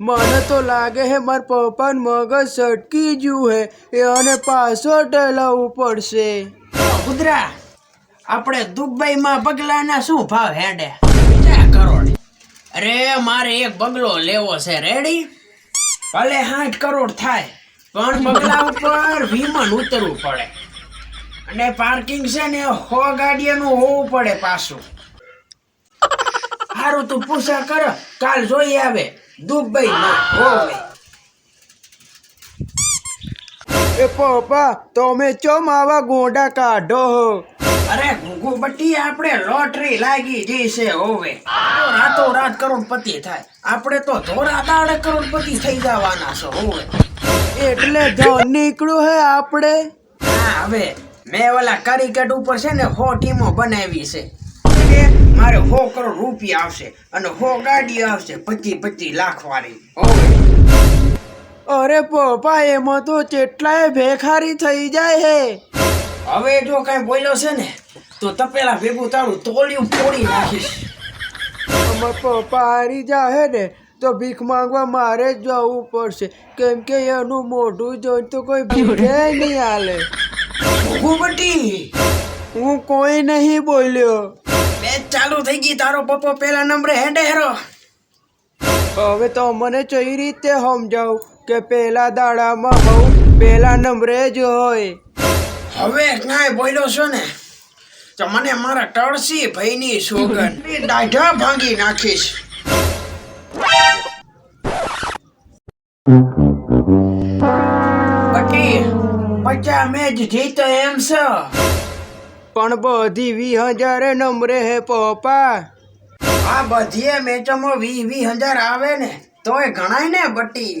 મને તો લાગે હે માર પપ્પાને મગજ સટકી ગયું હે. એ અને પાછો ટેલાવવું પડશે. કુદરા, આપણે દુબઈમાં બગલાના શું ભાવ હેડે? કરોડ. અરે, મારે એક બગલો લેવો છે, રેડી? ભલે સાઠ કરોડ થાય, પણ બગલા ઉપર વિમાન ઉતરવું પડે. અને પાર્કિંગ છે ને, હો ગાડીઓનું હોવું પડે પાછું. સારું તું પૂછા કર, કાલ જોઈ આવે. દુબઈમાં હોવે. એ પપ્પા તમે ચમ આવા ગોંડા કાઢો હો? અરે ઘૂઘુ આપણે લોટરી લાગી ગઈ છે હોવે. તો રાતો રાત કરોડપતિ થાય. આપણે તો ધોરા દાડે કરોડપતિ થઈ જવાના છે હોવે. એટલે ધન નીકળ્યું હે આપણે? હા હવે મેં ઓલા ક્રિકેટ ઉપર છે ને હો ટીમો બનાવી છે. કે મારે સો કરોડ રૂપિયા આવશે અને સો ગાડી આવશે પચીસ પચીસ લાખ વાળી અરે પપ્પા એમાં તો કેટલાય ભેખારી થઈ જાય હે. હવે જો કઈ બોલ્યો છે ને તો તપેલા ભેગું તારું તોલિયું ફોડી નાખીશ. અમાર પપ્પા હારી જાહે ને તો ભીખ માંગવા મારે જ જવું પડશે. કેમ કે એનું મોઢું જોઈને તો કોઈ ભીખે નહીં હાલે. હું કોઈ નહીં બોલ્યો. ચાલુ થઈ ગઈ તારો પપ્પો પેલા નંબરે હેડે હેરો. હવે તો મને કઈ રીતે સમજાવ કે પેલા દાડામાં હોઉં પેલા નંબરે જ હોય. હવે કાંઈ બોલ્યો છો ને તો મને મારા ટળસી ભાઈની સોગન દાઢા ભાંગી નાખીશ. પછી પચા મેચ જીતો એમ છે પણ બધી વી હજાર નંબરે હે પપ્પા. આ બધી મેચોમાં વી વી હજાર આવે ને તોય ગણાય ને બટી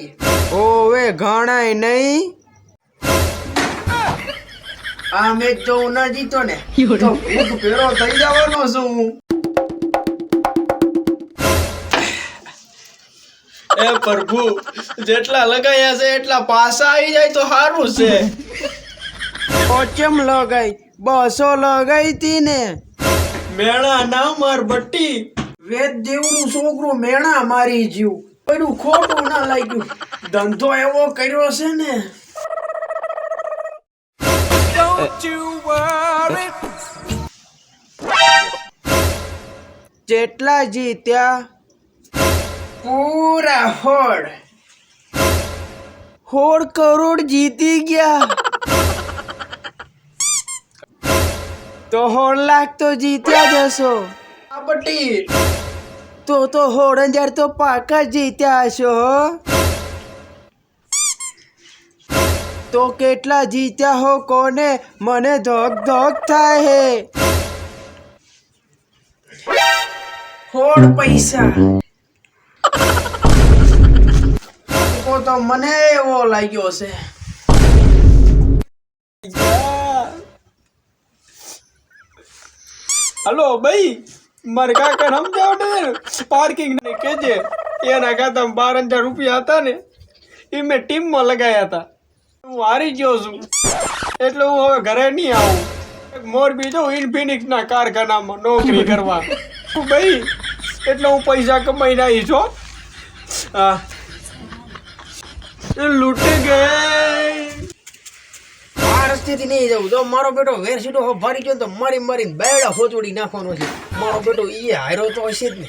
ઓવે ઘણાય નહીં. આ મેચ જો ન જીતો ને તો ભૂખ ભેરો થઈ જવાનો છું હું. એ પ્રભુ જેટલા લગાયા છે એટલા પાસા આવી જાય તો સારું છે. ઓચમ લગાઈ બસો લગાઈ તી ને મેળા ના માર બટ્ટી. વેદ દેવનું છોકરું મેળા મારી જ્યું પેલું ખોટું ના લાગ્યું. ધંધો એવો કર્યો છે ને. જેટલા જીત્યા પૂરા હોડ. હોડ કરોડ જીતી ગયા. તો હોળ લાખ તો જીત્યા જશો. તો તો હોળ હજાર તો પાકા જીત્યા હશો તો કેટલા જીત્યા હો કોને? મને ધોક ધોક થાય હે. હોળ પૈસા. તો મને એવો લાગ્યો છે. હલો, ભાઈ, મારે કાકા સમજાવ ને. પાર્કિંગ ને કેજે. એના ખાતામાં બાર હજાર રૂપિયા હતા ને એ મેં ટીમમાં લગાયા હતા. હું હારી ગયો છું. એટલે હું હવે ઘરે નહીં આવું. મોરબી જાઉં ઇન્ફિનિક્સ ના કારખાનામાં નોકરી કરવા. ભાઈ, એટલે હું પૈસા કમાઈને આવીશ છો, હા. લૂંટી ગઈ. રસ્તેથી નહીં જવું. જો મારો બેટો વેર સીધો ભરી ગયો તો મારી મારી બેડા હોચોડી નાખવાનો છે. મારો બેટો ઈ હારો તો હશે જ ને.